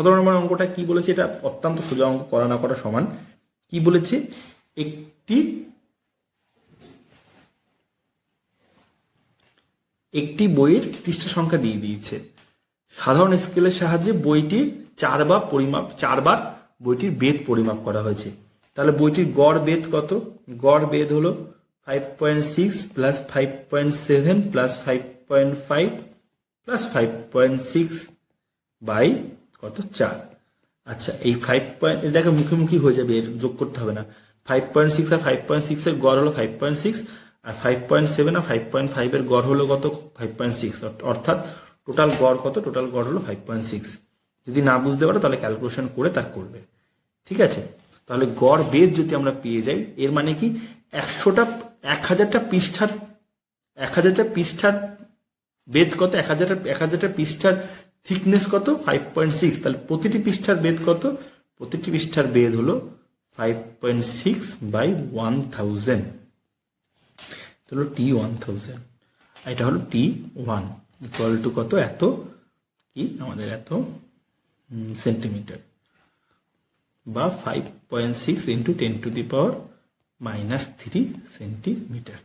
সতেরো নম্বর অঙ্কটা কি বলেছে, এটা অত্যন্ত সোজা অঙ্ক, করা না করা সমান। কি বলেছে? একটি একটি বইয়ের পৃষ্ঠা সংখ্যা দিয়ে দিয়েছে। সাধারণ স্কেলের সাহায্যে বইটির চারবার পরিমাপ চারবার বইটির বেদ পরিমাপ করা হয়েছে। তাহলে বইটির গড় বেদ কত? গড় বেদ হলো five point six plus five point seven plus five point five plus five point six by কত চার? আচ্ছা এই ফাইভ পয়েন্ট এটাকে মুখোমুখি হয়ে যাবে, এর যোগ করতে হবে না। ফাইভ পয়েন্ট সিক্স আর ফাইভ পয়েন্ট সিক্স এর গড় হলো ফাইভ পয়েন্ট সিক্স আর ফাইভ পয়েন্ট সেভেন আর ফাইভ পয়েন্ট ফাইভ এর গড় হলো কত? ফাইভ পয়েন্ট সিক্স অর্থাৎ টোটাল গড় কত? টোটাল গড় হলো ফাইভ পয়েন্ট সিক্স যদি না বুঝতে পারো, তাহলে ক্যালকুলেশন করে তার করবে। ঠিক আছে? তাহলে গড় বেদ যদি আমরা পেয়ে যাই, এর মানে কি? একশোটা এক হাজারটা পৃষ্ঠার এক হাজারটা পৃষ্ঠার বেদ কত? এক হাজারটা এক হাজারটা পৃষ্ঠার থিকনেস কত? ফাইভ পয়েন্ট সিক্স তাহলে প্রতিটি পৃষ্ঠার বেদ কত? প্রতিটি পৃষ্ঠার বেদ হলো five point six by one thousand হলো টি ওয়ান থাউজেন্ড এটা হলো টি ওয়ান ইকুয়াল টু কত? এত। কি? আমাদের এত সেন্টিমিটার বা five point six into ten to the power minus three centimetre